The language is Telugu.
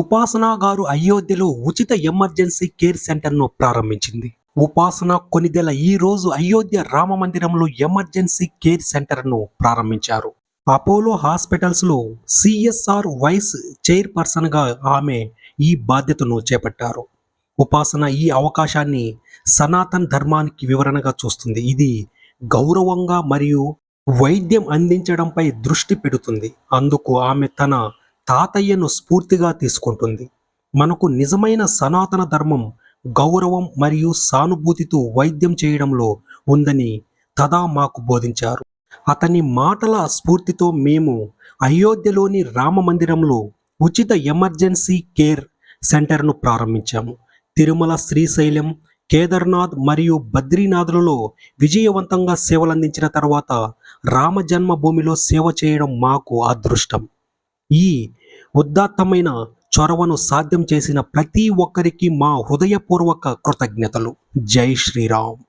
ఉపాసన గారు అయోధ్యలో ఉచిత ఎమర్జెన్సీ కేర్ సెంటర్ను ప్రారంభించింది. ఉపాసన కొనిదెల ఈ రోజు అయోధ్య రామ మందిరంలో ఎమర్జెన్సీ కేర్ సెంటర్ను ప్రారంభించారు. అపోలో హాస్పిటల్స్లో సిఎస్ఆర్ వైస్ చైర్పర్సన్గా ఆమె ఈ బాధ్యతను చేపట్టారు. ఉపాసన ఈ అవకాశాన్ని సనాతన్ ధర్మానికి వివరణగా చూస్తుంది. ఇది గౌరవంగా మరియు వైద్యం అందించడంపై దృష్టి పెడుతుంది. అందుకు ఆమె తన తాతయ్యను స్ఫూర్తిగా తీసుకుంటుంది. మనకు నిజమైన సనాతన ధర్మం గౌరవం మరియు సానుభూతితో వైద్యం చేయడంలో ఉందని తదా మాకు బోధించారు. అతని మాటల స్ఫూర్తితో మేము అయోధ్యలోని రామ మందిరంలో ఉచిత ఎమర్జెన్సీ కేర్ సెంటర్ను ప్రారంభించాము. తిరుమల శ్రీశైలం కేదార్నాథ్ మరియు బద్రీనాథ్లలో విజయవంతంగా సేవలందించిన తర్వాత రామ జన్మభూమిలో సేవ చేయడం మాకు అదృష్టం. ఈ ఉదాత్తమైన చొరవను సాధ్యం చేసిన ప్రతి ఒక్కరికి మా హృదయపూర్వక కృతజ్ఞతలు. జై శ్రీరామ్.